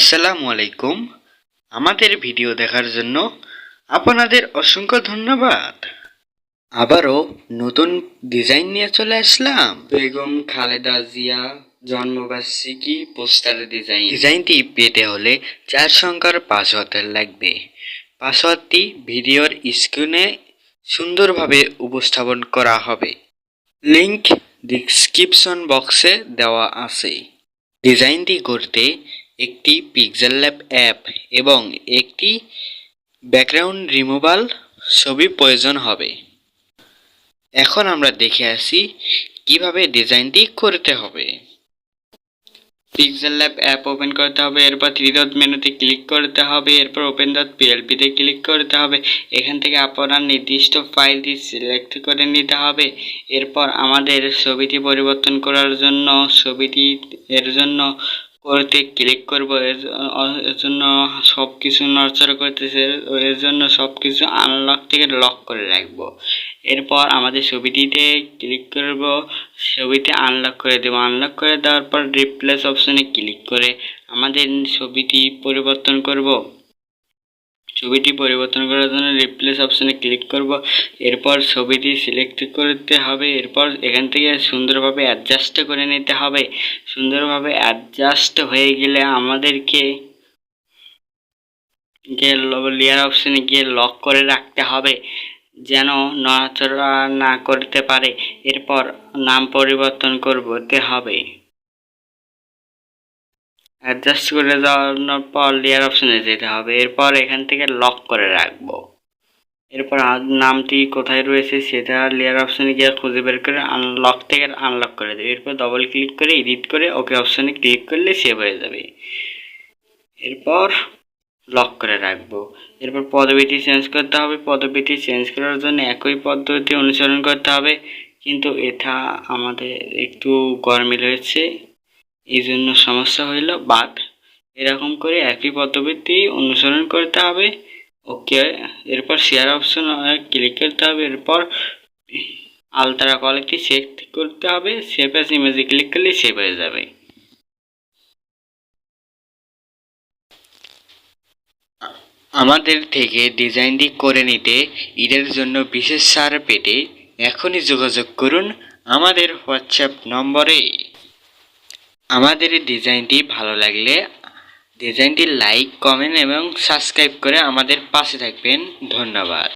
আসসালামু আলাইকুম। আমাদের ভিডিও দেখার জন্য আপনাদের অসংখ্য ধন্যবাদ। আবারও নতুন ডিজাইন নিয়ে চলে আসলাম। বেগম খালেদা জিয়া জন্মবার্ষিকী পোস্টার ডিজাইন। ডিজাইনটি পেতে হলে চার সংখ্যার পাসওয়ার্ড লাগবে। পাসওয়ার্ডটি ভিডিওর স্ক্রিনে সুন্দরভাবে উপস্থাপন করা হবে। লিংক ডিসক্রিপশন বক্সে দেওয়া আছে। ডিজাইনটি করতে একটি পিক্সেল ল্যাব অ্যাপ এবং একটি ব্যাকগ্রাউন্ড রিমুভাল ছবি প্রয়োজন হবে। এখন আমরা দেখে আসি কীভাবে ডিজাইনটি করতে হবে। পিক্সেল ল্যাব অ্যাপ ওপেন করতে হবে, এরপর থ্রি ডট মেনুতে ক্লিক করতে হবে, এরপর ওপেন ডট পিএলপিতে ক্লিক করতে হবে। এখান থেকে আপনার নির্দিষ্ট ফাইলটি সিলেক্ট করে নিতে হবে। এরপর আমাদের ছবিটি পরিবর্তন করার জন্য, ছবিটি এর জন্য করতে ক্লিক করব, এর জন্য সব কিছু নড়চড় করতেছে, এর জন্য সব কিছু আনলক থেকে লক করে রাখব। এরপর আমাদের ছবিটিতে ক্লিক করব, ছবিতে আনলক করে দেবো। আনলক করে দেওয়ার পর রিপ্লেস অপশনে ক্লিক করে আমাদের ছবিটি পরিবর্তন করব। ছবিটি পরিবর্তন করার জন্য রিপ্লেস অপশানে ক্লিক করব। এরপর ছবিটি সিলেক্ট করতে হবে। এরপর এখান থেকে সুন্দরভাবে অ্যাডজাস্ট করে নিতে হবে। সুন্দরভাবে অ্যাডজাস্ট হয়ে গেলে আমাদেরকে গিয়ে লেয়ার অপশানে গিয়ে লক করে রাখতে হবে, যেন নড়াচড়া না করতে পারে। এরপর নাম পরিবর্তন করতে হবে। অ্যাডজাস্ট করে দেওয়ার পর লেয়ার অপশনে যেতে হবে। এরপর এখান থেকে লক করে রাখব। এরপর নামটি কোথায় রয়েছে সেটা লেয়ার অপশনে গিয়ে খুঁজে বের করে আনলক থেকে আনলক করে দেবে। এরপর ডবল ক্লিক করে এডিট করে ওকে অপশনে ক্লিক করলে সেভ হয়ে যাবে। এরপর লক করে রাখব। এরপর পদবিটি চেঞ্জ করতে হবে। পদবিটি চেঞ্জ করার জন্য একই পদ্ধতি অনুসরণ করতে হবে। কিন্তু এটা আমাদের একটু গরমিল হয়েছে। এই জন্য সমস্যা হইল বাদ। এরকম করে একই পদ্ধতি অনুসরণ করতে হবে। ওকে, এরপর শেয়ার অপশন ক্লিক করতে হবে। এরপর আলতারা কোয়ালিটি চেক করতে হবে। সেভ অ্যাজ ইমেজে ক্লিক করলে সেভ হয়ে যাবে। আমাদের থেকে ডিজাইনটি করে নিতে ঈদের জন্য বিশেষ সার পেতে এখনই যোগাযোগ করুন আমাদের হোয়াটসঅ্যাপ নম্বরে। আমাদের এই ডিজাইনটি ভালো লাগলে ডিজাইনটি লাইক, কমেন্ট এবং সাবস্ক্রাইব করে আমাদের পাশে থাকবেন। ধন্যবাদ।